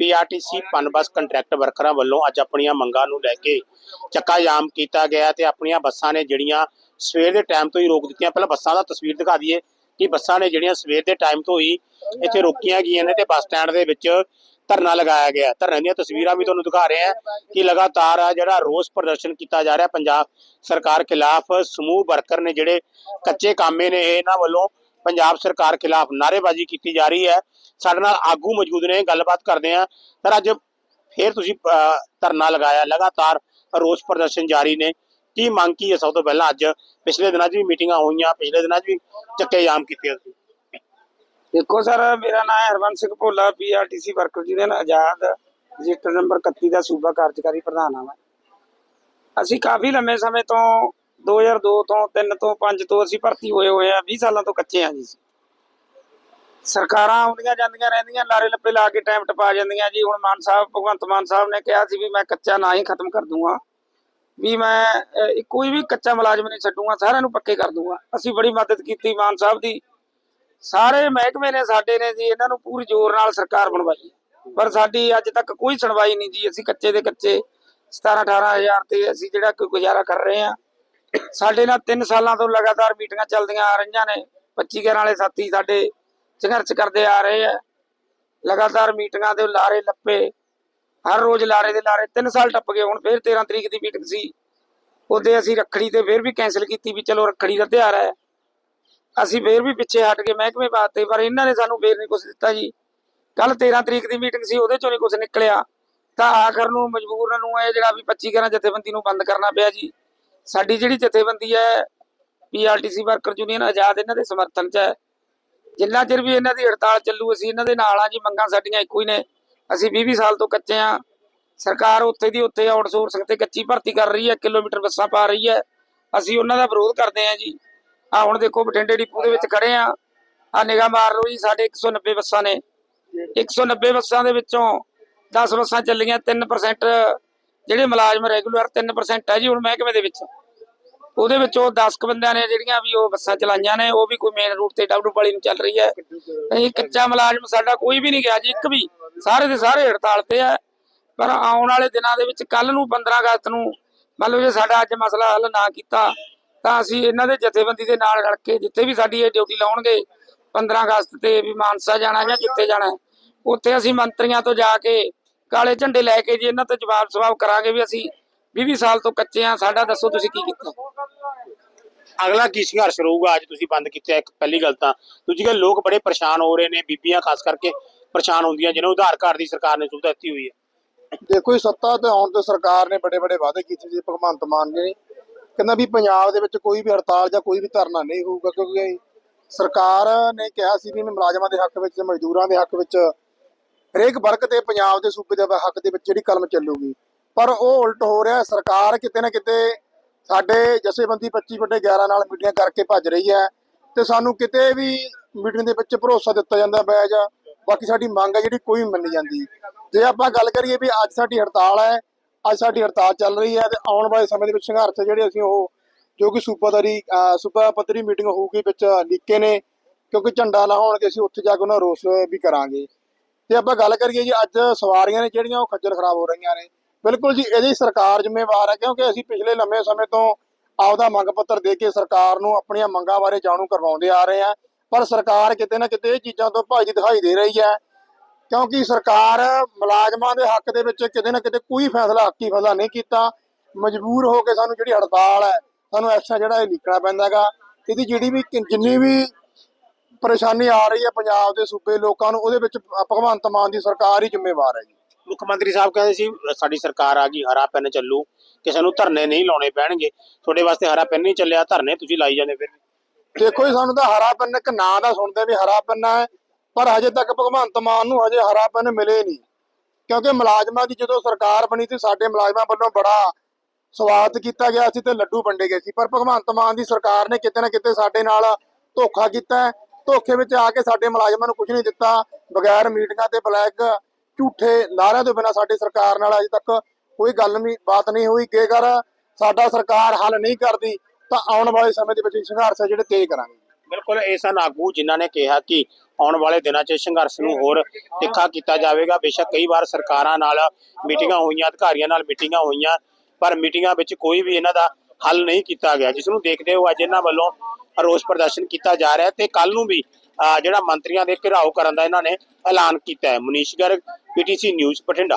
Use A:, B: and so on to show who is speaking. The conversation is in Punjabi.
A: ਪੀਆਰਟੀਸੀ ਪਨਬਸ ਕੰਟਰੈਕਟ ਵਰਕਰਾਂ ਵੱਲੋਂ ਅੱਜ ਆਪਣੀਆਂ ਮੰਗਾਂ ਨੂੰ ਲੈ ਕੇ ਚੱਕਾ ਕੀਤਾ ਗਿਆ ਤੇ ਆਪਣੀਆਂ ਬੱਸਾਂ ਨੇ ਜਿਹੜੀਆਂ ਸਵੇਰ ਦੇ ਟਾਈਮ ਤੋਂ ਹੀ ਰੋਕ ਦਿੱਤੀਆਂ। ਪਹਿਲਾਂ ਬੱਸਾਂ ਦਾ ਤਸਵੀਰ ਦਿਖਾ ਦਈਏ ਕਿ ਬੱਸਾਂ ਨੇ ਜਿਹੜੀਆਂ ਸਵੇਰ ਦੇ ਟਾਈਮ ਤੋਂ ਹੀ ਇੱਥੇ ਰੋਕੀਆਂ ਗਈਆਂ ਨੇ ਤੇ ਬੱਸ ਸਟੈਂਡ ਦੇ ਵਿੱਚ ਧਰਨਾ ਲਗਾਇਆ ਗਿਆ ਧਰਨੇ ਦੀਆਂ ਤਸਵੀਰਾਂ ਵੀ ਤੁਹਾਨੂੰ ਦਿਖਾ ਰਹੇ ਹਾਂ ਕਿ ਲਗਾਤਾਰ ਆ ਜਿਹੜਾ ਰੋਸ ਪ੍ਰਦਰਸ਼ਨ ਕੀਤਾ ਜਾ ਰਿਹਾ ਪੰਜਾਬ ਸਰਕਾਰ ਖਿਲਾਫ ਸਮੂਹ ਵਰਕਰ ਨੇ ਜਿਹੜੇ ਕੱਚੇ ਕਾਮੇ ਨੇ ਇਹਨਾਂ ਵੱਲੋਂ ਪੰਜਾਬ ਸਰਕਾਰ ਖਿਲਾਫ ਨਾਅਰੇਬਾਜ਼ੀ ਕੀਤੀ ਜਾ ਰਹੀ ਹੈ। ਸਾਡੇ ਨਾਲ ਆਗੂ ਮੌਜੂਦ ਨੇ, ਗੱਲਬਾਤ ਕਰਦੇ ਆ ਸਰ, ਅੱਜ ਫੇਰ ਤੁਸੀਂ ਧਰਨਾ ਲਗਾਇਆ। ਲਗਾਤਾਰ ਰੋਸ ਪ੍ਰਦਰਸ਼ਨ ਜਾਰੀ ਨੇ। ਕੀ ਮੰਗ ਕੀ ਹੈ ਸਭ ਤੋਂ ਪਹਿਲਾਂ ਅੱਜ? ਪਿਛਲੇ ਦਿਨਾਂ 'ਚ ਵੀ ਮੀਟਿੰਗਾਂ ਹੋਈਆਂ, ਪਿਛਲੇ ਦਿਨਾਂ 'ਚ ਵੀ ਚੱਕੇ ਜਾਮ ਕੀਤੇ ਸੀ
B: ਦੇਖੋ ਸਰ, ਮੇਰਾ ਨਾਮ ਹੈ Singh Bhola PRTC worker union Azad register number 31 ਦਾ ਸੂਬਾ ਕਾਰਜਕਾਰੀ ਪ੍ਰਧਾਨ ਹਾਂ ਮੈਂ। ਅਸੀਂ ਕਾਫੀ ਲੰਮੇ ਸਮੇਂ ਤੋਂ 2002 ਤੋਂ 3 ਤੋਂ 5 ਤੋਂ ਅਸੀਂ ਭਰਤੀ ਹੋਏ ਹੋਏ ਆ 20 ਸਾਲਾਂ ਤੋਂ ਕੱਚੇ ਆ ਜੀ ਸਰਕਾਰਾਂ ਆਉਂਦੀਆਂ ਜਾਂਦੀਆਂ ਰਹਿੰਦੀਆਂ, ਲਾਰੇ ਲੱਪੇ ਲਾ ਕੇ ਟਾਈਮ ਟਪਾ ਜਾਂਦੀਆਂ ਜੀ। ਹੁਣ ਮਾਨ ਸਾਹਿਬ, ਭਗਵੰਤ ਮਾਨ ਸਾਹਿਬ ਨੇ ਕਿਹਾ ਸੀ ਵੀ ਮੈਂ ਕੱਚਾ ਨਾ ਹੀ ਖਤਮ ਕਰ ਦੂੰਗਾ। ਵੀ ਮੈਂ ਕੋਈ ਵੀ ਕੱਚਾ ਮੁਲਾਜ਼ਮ ਨਹੀਂ ਛੱਡੂਗਾ, ਸਾਰਿਆਂ ਨੂੰ ਪੱਕੇ ਕਰ ਦੂੰਗਾ। ਅਸੀਂ ਬੜੀ ਮਦਦ ਕੀਤੀ ਮਾਨ ਸਾਹਿਬ ਦੀ। ਸਾਰੇ ਮਹਿਕਮੇ ਨੇ, ਸਾਡੇ ਨੇ ਜੀ, ਇਹਨਾਂ ਨੂੰ ਪੂਰੀ ਜ਼ੋਰ ਨਾਲ ਸਰਕਾਰ ਬਣਵਾਈ। ਪਰ ਸਾਡੀ ਅੱਜ ਤੱਕ ਕੋਈ ਸੁਣਵਾਈ ਨਹੀਂ ਜੀ। ਅਸੀਂ ਕੱਚੇ ਦੇ ਕੱਚੇ 17 18000 ਤੇ ਅਸੀਂ ਜਿਹੜਾ ਕੋਈ ਗੁਜ਼ਾਰਾ ਕਰ ਰਹੇ ਆ ਸਾਡੇ ਨਾਲ 3 ਸਾਲਾਂ ਤੋਂ ਲਗਾਤਾਰ ਮੀਟਿੰਗਾਂ ਚੱਲਦੀਆਂ ਆ ਰਹੀਆਂ ਨੇ। 25 ਗਿਆਰਾਂ ਵਾਲੇ ਸਾਥੀ ਸਾਡੇ ਸੰਘਰਸ਼ ਕਰਦੇ ਆ ਰਹੇ ਆ। ਲਗਾਤਾਰ ਮੀਟਿੰਗਾਂ ਦੇ ਲਾਰੇ ਲੱਪੇ। ਹਰ ਰੋਜ਼ ਲਾਰੇ ਦੇ ਲਾਰੇ 3 ਸਾਲ ਟੱਪ ਗਏ। ਹੁਣ ਫੇਰ 13 ਤਰੀਕ ਦੀ ਮੀਟਿੰਗ ਸੀ। ਉਹਦੇ ਅਸੀਂ ਰੱਖੜੀ ਤੇ ਫੇਰ ਵੀ ਕੈਨਸਲ ਕੀਤੀ ਵੀ ਚਲੋ ਰੱਖੜੀ ਦਾ ਤਿਉਹਾਰ ਹੈ। ਅਸੀਂ ਫੇਰ ਵੀ ਪਿੱਛੇ ਹਟ ਕੇ ਮਹਿਕਮੇ ਬਾਤੇ ਪਰ ਇਹਨਾਂ ਨੇ ਸਾਨੂੰ ਫੇਰ ਨਹੀਂ ਕੁਝ ਦਿੱਤਾ ਜੀ। ਕੱਲ 13 ਤਰੀਕ ਦੀ ਮੀਟਿੰਗ ਸੀ, ਉਹਦੇ ਚੋਂ ਨਹੀਂ ਕੁਝ ਨਿਕਲਿਆ। ਤਾਂ ਆਖਰ ਨੂੰ ਮਜਬੂਰ ਨੂੰ ਇਹ ਜਿਹੜਾ ਵੀ 25 ਗਿਆਰਾਂ ਜਥੇਬੰਦੀ ਨੂੰ ਬੰਦ ਕਰਨਾ ਪਿਆ ਜੀ। ਸਾਡੀ ਜਿਹੜੀ ਜਥੇਬੰਦੀ ਹੈ ਪੀਆਰਟੀਸੀ ਵਰਕਰ ਯੂਨੀਅਨ ਆਜ਼ਾਦ ਇਹਨਾਂ ਦੇ ਸਮਰਥਨ 'ਚ ਹੈ। ਜਿੰਨਾ ਚਿਰ ਵੀ ਇਹਨਾਂ ਦੀ ਹੜਤਾਲ ਚੱਲੂ, ਅਸੀਂ ਇਹਨਾਂ ਦੇ ਨਾਲ ਆ ਜੀ, ਮੰਗਾਂ ਸਾਡੀਆਂ ਇੱਕੋ ਹੀ ਨੇ। ਅਸੀਂ 20 20 ਸਾਲ ਤੋਂ ਕੱਚੇ ਆ ਸਰਕਾਰ ਉੱਥੇ ਦੀ ਉੱਥੇ ਆਊਟਸੋਰਸਿੰਗ ਤੇ ਕੱਚੀ ਭਰਤੀ ਕਰ ਰਹੀ ਹੈ, ਕਿਲੋਮੀਟਰ ਬੱਸਾਂ ਪਾ ਰਹੀ ਹੈ। ਅਸੀਂ ਉਹਨਾਂ ਦਾ ਵਿਰੋਧ ਕਰਦੇ ਆ ਜੀ। ਆ ਹੁਣ ਦੇਖੋ, ਬਠਿੰਡੇ ਡਿਪੂ ਦੇ ਵਿੱਚ ਖੜੇ ਆ ਆ ਨਿਗਾਹ ਮਾਰ ਲਓ ਜੀ, ਸਾਡੇ 190 ਬੱਸਾਂ ਨੇ। 190 ਬੱਸਾਂ ਦੇ ਵਿੱਚੋਂ 10 ਬੱਸਾਂ ਚੱਲੀਆਂ 3% ਜਿਹੜੇ ਮੁਲਾਜ਼ਮ ਰੈਗੂਲਰ 3% ਹੈ ਜੀ, ਹੁਣ ਮਹਿਕਮੇ ਦੇ ਵਿੱਚ। ਉਹਦੇ ਵਿੱਚੋਂ 10 ਕੁ ਬੰਦਿਆਂ ਨੇ ਜਿਹੜੀਆਂ ਵੀ ਉਹ ਬੱਸਾਂ ਚਲਾਈਆਂ ਨੇ, ਉਹ ਵੀ ਕੋਈ ਮੇਨ ਰੂਟ ਤੇ ਡਬਲਯੂ ਵਾਲੀ ਨੂੰ ਚੱਲ ਰਹੀ ਹੈ। ਇਹ ਕੱਚਾ ਮੁਲਾਜ਼ਮ ਸਾਡਾ ਕੋਈ ਵੀ ਨਹੀਂ ਗਿਆ ਜੀ, ਇੱਕ ਵੀ। ਸਾਰੇ ਦੇ ਸਾਰੇ ਹੜਤਾਲ ਤੇ ਹੈ ਪਰ ਆਉਣ ਵਾਲੇ ਦਿਨਾਂ ਦੇ ਵਿੱਚ ਕੱਲ ਨੂੰ 15 ਅਗਸਤ ਨੂੰ ਮੰਨ ਲਓ ਜੇ ਸਾਡਾ ਅੱਜ ਮਸਲਾ ਹੱਲ ਨਾ ਕੀਤਾ, ਤਾਂ ਅਸੀਂ ਇਹਨਾਂ ਦੇ ਜਥੇਬੰਦੀ ਦੇ ਨਾਲ ਰਲ ਕੇ ਜਿੱਥੇ ਵੀ ਸਾਡੀ ਇਹ ਡਿਊਟੀ ਲਾਉਣਗੇ 15 ਅਗਸਤ ਤੇ ਵੀ ਮਾਨਸਾ ਜਾਣਾ ਜਾਂ ਜਿੱਥੇ ਜਾਣਾ ਉੱਥੇ ਅਸੀਂ ਮੰਤਰੀਆਂ ਤੋਂ ਜਾ ਕੇ ਕਾਲੇ ਝੰਡੇ ਲੈ ਕੇ ਜੀ, ਇਹਨਾਂ ਤੋਂ ਜਵਾਬ ਸਵਾਲ ਕਰਾਂਗੇ ਵੀ ਅਸੀਂ 20 ਸਾਲ ਤੋਂ ਕੱਚੇ ਆ ਸਾਡਾ ਦੱਸੋ ਤੁਸੀਂ ਕੀ ਕੀਤਾ?
A: ਅਗਲਾ ਕੀ ਸੰਘਰਸ਼ ਰਹੂਗਾ? ਅੱਜ ਤੁਸੀਂ ਬੰਦ ਕੀਤਾ ਇੱਕ ਪਹਿਲੀ ਗੱਲ ਤਾਂ। ਦੂਜੀ ਗੱਲ ਲੋਕ ਬੜੇ ਪਰੇਸ਼ਾਨ ਹੋ ਰਹੇ ਨੇ ਬੀਬੀਆਂ ਖਾਸ ਕਰਕੇ ਪਰੇਸ਼ਾਨ ਹੁੰਦੀਆਂ ਜਿਹਨਾਂ ਨੂੰ ਆਧਾਰ ਕਾਰਡ ਦੀ ਸਰਕਾਰ ਨੇ ਸੁਵਿਧਾ ਦਿੱਤੀ ਹੋਈ ਹੈ।
C: ਦੇਖੋ ਜੀ ਸੱਤਾ ਤੇ ਆਉਣ ਤੇ ਸਰਕਾਰ ਨੇ ਬੜੇ ਬੜੇ ਵਾਅਦੇ ਕੀਤੇ ਸੀ ਭਗਵੰਤ ਮਾਨ ਜੀ ਨੇ। ਕਹਿੰਦਾ ਵੀ ਪੰਜਾਬ ਦੇ ਵਿੱਚ ਕੋਈ ਵੀ ਹੜਤਾਲ ਜਾਂ ਕੋਈ ਵੀ ਧਰਨਾ ਨਹੀਂ ਹੋਊਗਾ ਕਿਉਂਕਿ ਸਰਕਾਰ ਨੇ ਕਿਹਾ ਸੀ ਵੀ ਮੁਲਾਜ਼ਮਾਂ ਦੇ ਹੱਕ ਵਿੱਚ ਮਜ਼ਦੂਰਾਂ ਦੇ ਹੱਕ ਵਿੱਚ ਹਰੇਕ ਵਰਗ ਤੇ ਪੰਜਾਬ ਦੇ ਸੂਬੇ ਦੇ ਹੱਕ ਦੇ ਵਿੱਚ ਜਿਹੜੀ ਕਲਮ ਚੱਲੂਗੀ। ਪਰ ਉਹ ਉਲਟ ਹੋ ਰਿਹਾ ਸਰਕਾਰ ਕਿਤੇ ਨਾ ਕਿਤੇ ਸਾਡੇ ਜਥੇਬੰਦੀ 25 ਵੱਡੇ 11 ਨਾਲ ਮੀਟਿੰਗਾਂ ਕਰਕੇ ਭੱਜ ਰਹੀ ਹੈ ਤੇ ਸਾਨੂੰ ਕਿਤੇ ਵੀ ਮੀਟਿੰਗ ਦੇ ਵਿੱਚ ਭਰੋਸਾ ਦਿੱਤਾ ਜਾਂਦਾ ਪਿਆ ਜਾਂ ਬਾਕੀ ਸਾਡੀ ਮੰਗ ਹੈ ਜਿਹੜੀ ਕੋਈ ਮੰਨੀ ਜਾਂਦੀ। ਜੇ ਆਪਾਂ ਗੱਲ ਕਰੀਏ ਵੀ ਅੱਜ ਸਾਡੀ ਹੜਤਾਲ ਹੈ, ਅੱਜ ਸਾਡੀ ਹੜਤਾਲ ਚੱਲ ਰਹੀ ਹੈ ਤੇ ਆਉਣ ਵਾਲੇ ਸਮੇਂ ਦੇ ਵਿੱਚ ਸੰਘਰਸ਼ ਜਿਹੜੇ ਅਸੀਂ ਉਹ ਜੋ ਕਿ ਸੂਬਾਦਾਰੀ, ਅਹ ਸੂਬਾ ਪੱਧਰੀ ਮੀਟਿੰਗ ਹੋਊਗੀ ਵਿੱਚ ਲਿਖੇ ਨੇ, ਕਿਉਂਕਿ ਝੰਡਾ ਨਾ ਲਾਉਣਗੇ ਅਸੀਂ ਉੱਥੇ ਜਾ ਕੇ ਉਹਨਾਂ ਦਾ ਰੋਸ ਵੀ ਕਰਾਂਗੇ। ਤੇ ਆਪਾਂ ਗੱਲ ਕਰੀਏ ਜੀ ਅੱਜ ਸਵਾਰੀਆਂ ਨੇ ਜਿਹੜੀਆਂ ਉਹ ਖੱਜਲ ਖਰਾਬ ਹੋ ਰਹੀਆਂ ਨੇ ਬਿਲਕੁਲ ਜੀ, ਇਹਦੀ ਸਰਕਾਰ ਜ਼ਿੰਮੇਵਾਰ ਹੈ ਕਿਉਂਕਿ ਅਸੀਂ ਪਿਛਲੇ ਲੰਮੇ ਸਮੇਂ ਤੋਂ ਆਪਦਾ ਮੰਗ ਪੱਤਰ ਦੇ ਕੇ ਸਰਕਾਰ ਨੂੰ ਆਪਣੀਆਂ ਮੰਗਾਂ ਬਾਰੇ ਜਾਣੂ ਕਰਵਾਉਂਦੇ ਆ ਰਹੇ ਹਾਂ। ਪਰ ਸਰਕਾਰ ਕਿਤੇ ਨਾ ਕਿਤੇ ਇਹ ਚੀਜ਼ਾਂ ਤੋਂ ਭਾਜੀ ਦਿਖਾਈ ਦੇ ਰਹੀ ਹੈ। ਕਿਉਂਕਿ ਸਰਕਾਰ ਮੁਲਾਜ਼ਮਾਂ ਦੇ ਹੱਕ ਦੇ ਵਿੱਚ ਕਿਤੇ ਨਾ ਕਿਤੇ ਕੋਈ ਫੈਸਲਾ, ਹੱਕੀ ਫੈਸਲਾ ਨਹੀਂ ਕੀਤਾ। ਮਜਬੂਰ ਹੋ ਕੇ ਸਾਨੂੰ ਜਿਹੜੀ ਹੜਤਾਲ ਹੈ, ਸਾਨੂੰ ਐਕਸ਼ਨ ਜਿਹੜਾ ਇਹ ਲਿਖਣਾ ਪੈਂਦਾ ਹੈਗਾ। ਇਹਦੀ ਜਿਹੜੀ ਵੀ ਜਿੰਨੀ ਵੀ ਪਰੇਸ਼ਾਨੀ ਆ ਰਹੀ ਹੈ ਪੰਜਾਬ ਦੇ ਸੂਬੇ ਲੋਕਾਂ ਨੂੰ, ਉਹਦੇ ਵਿੱਚ ਭਗਵੰਤ ਮਾਨ ਦੀ ਸਰਕਾਰ ਹੀ ਜ਼ਿੰਮੇਵਾਰ ਹੈ ਜੀ।
A: ਮੁੱਖ ਮੰਤਰੀ ਸਾਹਿਬ ਕਹਿੰਦੇ ਸੀ, ਸਾਡੀ ਸਰਕਾਰ ਆ ਗਈ, ਹਰਾ ਪੈਨ ਚੱਲੂ ਕਿਸੇ ਨੂੰ ਧਰਨੇ ਨਹੀਂ ਲਾਉਣੇ ਪੈਣਗੇ। ਤੁਹਾਡੇ ਵਾਸਤੇ ਹਰਾ ਪੈਨ ਨਹੀਂ ਚੱਲਿਆ, ਧਰਨੇ ਤੁਸੀਂ ਲਾਈ ਜਾਂਦੇ ਫਿਰ।
C: ਦੇਖੋ ਜੀ, ਸਾਨੂੰ ਤਾਂ ਹਰਾ ਪੈਨ ਇੱਕ ਨਾਂ ਦਾ ਸੁਣਦੇ ਵੀ ਹਰਾ ਪੈਨ ਹੈ, ਪਰ ਹਜੇ ਤੱਕ ਭਗਵੰਤ ਮਾਨ ਨੂੰ ਹਜੇ ਹਰਾ ਪੈਨ ਮਿਲੇ ਨਹੀਂ। ਕਿਉਂਕਿ ਮੁਲਾਜ਼ਮਾਂ ਦੀ ਜਦੋਂ ਸਰਕਾਰ ਬਣੀ ਸੀ, ਸਾਡੇ ਮੁਲਾਜ਼ਮਾਂ ਵੱਲੋਂ ਬੜਾ ਸਵਾਗਤ ਕੀਤਾ ਗਿਆ ਸੀ ਤੇ ਲੱਡੂ ਵੰਡੇ ਗਏ ਸੀ। ਪਰ ਭਗਵੰਤ ਮਾਨ ਦੀ ਸਰਕਾਰ ਨੇ ਕਿਤੇ ਨਾ ਕਿਤੇ ਸਾਡੇ ਨਾਲ ਧੋਖਾ ਕੀਤਾ ਧੋਖੇ ਵਿੱਚ ਆ ਕੇ ਸਾਡੇ ਮੁਲਾਜ਼ਮਾਂ ਨੂੰ ਕੁਝ ਨਹੀਂ ਦਿੱਤਾ, ਬਗੈਰ ਮੀਟਿੰਗਾਂ ਤੇ ਬਲੈਕ ਝੂਠੇ ਲਾਰਿਆਂ ਤੋਂ ਬਿਨਾਂ ਸਾਡੀ ਸਰਕਾਰ ਨਾਲ ਅਜੇ ਤੱਕ ਕੋਈ ਗੱਲ ਨਹੀਂ, ਬਾਤ ਨਹੀਂ ਹੋਈ। ਜੇਕਰ ਸਾਡਾ ਸਰਕਾਰ ਹੱਲ ਨਹੀਂ ਕਰਦੀ, ਤਾਂ ਆਉਣ ਵਾਲੇ ਸਮੇਂ ਦੇ ਵਿੱਚ ਸੰਘਰਸ਼ ਜਿਹੜੇ ਤੇਜ਼ ਕਰਾਂਗੇ।
A: ਬਿਲਕੁਲ, ਇਹ ਸਨ ਆਗੂ ਜਿਨ੍ਹਾਂ ਨੇ ਕਿਹਾ ਕਿ ਆਉਣ ਵਾਲੇ ਦਿਨਾਂ 'ਚ ਸੰਘਰਸ਼ ਨੂੰ ਹੋਰ ਤਿੱਖਾ ਕੀਤਾ ਜਾਵੇਗਾ। ਬੇਸ਼ੱਕ ਕਈ ਵਾਰ ਸਰਕਾਰਾਂ ਨਾਲ ਮੀਟਿੰਗਾਂ ਹੋਈਆਂ, ਅਧਿਕਾਰੀਆਂ ਨਾਲ ਮੀਟਿੰਗਾਂ ਹੋਈਆਂ, ਪਰ ਮੀਟਿੰਗਾਂ ਵਿੱਚ ਕੋਈ ਵੀ ਇਹਨਾਂ ਦਾ ਹੱਲ ਨਹੀਂ ਕੀਤਾ ਗਿਆ ਜਿਸ ਨੂੰ ਦੇਖਦੇ ਹੋ ਅੱਜ ਇਹਨਾਂ ਵੱਲੋਂ ਰੋਸ ਪ੍ਰਦਰਸ਼ਨ ਕੀਤਾ ਜਾ ਰਿਹਾ ਤੇ ਕੱਲ ਨੂੰ ਵੀ ਜਿਹੜਾ ਮੰਤਰੀਆਂ ਦੇ ਘਿਰਾਓ ਕਰਨ ਦਾ ਇਹਨਾਂ ਨੇ ਐਲਾਨ ਕੀਤਾ ਹੈ। Manish Garg PTC news, Bathinda.